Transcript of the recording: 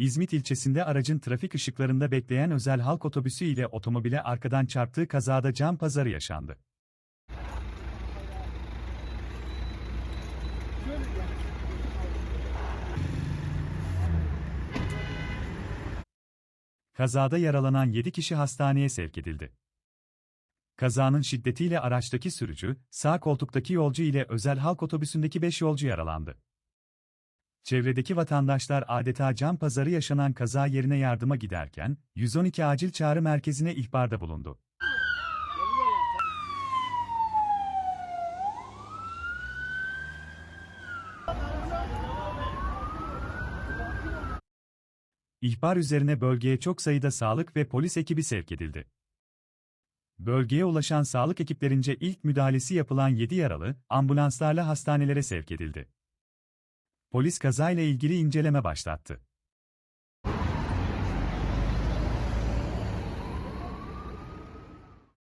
İzmit ilçesinde aracın trafik ışıklarında bekleyen özel halk otobüsü ile otomobile arkadan çarptığı kazada can pazarı yaşandı. Kazada yaralanan 7 kişi hastaneye sevk edildi. Kazanın şiddetiyle araçtaki sürücü, sağ koltuktaki yolcu ile özel halk otobüsündeki 5 yolcu yaralandı. Çevredeki vatandaşlar adeta can pazarı yaşanan kaza yerine yardıma giderken, 112 acil çağrı merkezine ihbarda bulundu. İhbar üzerine bölgeye çok sayıda sağlık ve polis ekibi sevk edildi. Bölgeye ulaşan sağlık ekiplerince ilk müdahalesi yapılan 7 yaralı, ambulanslarla hastanelere sevk edildi. Polis kazayla ilgili inceleme başlattı.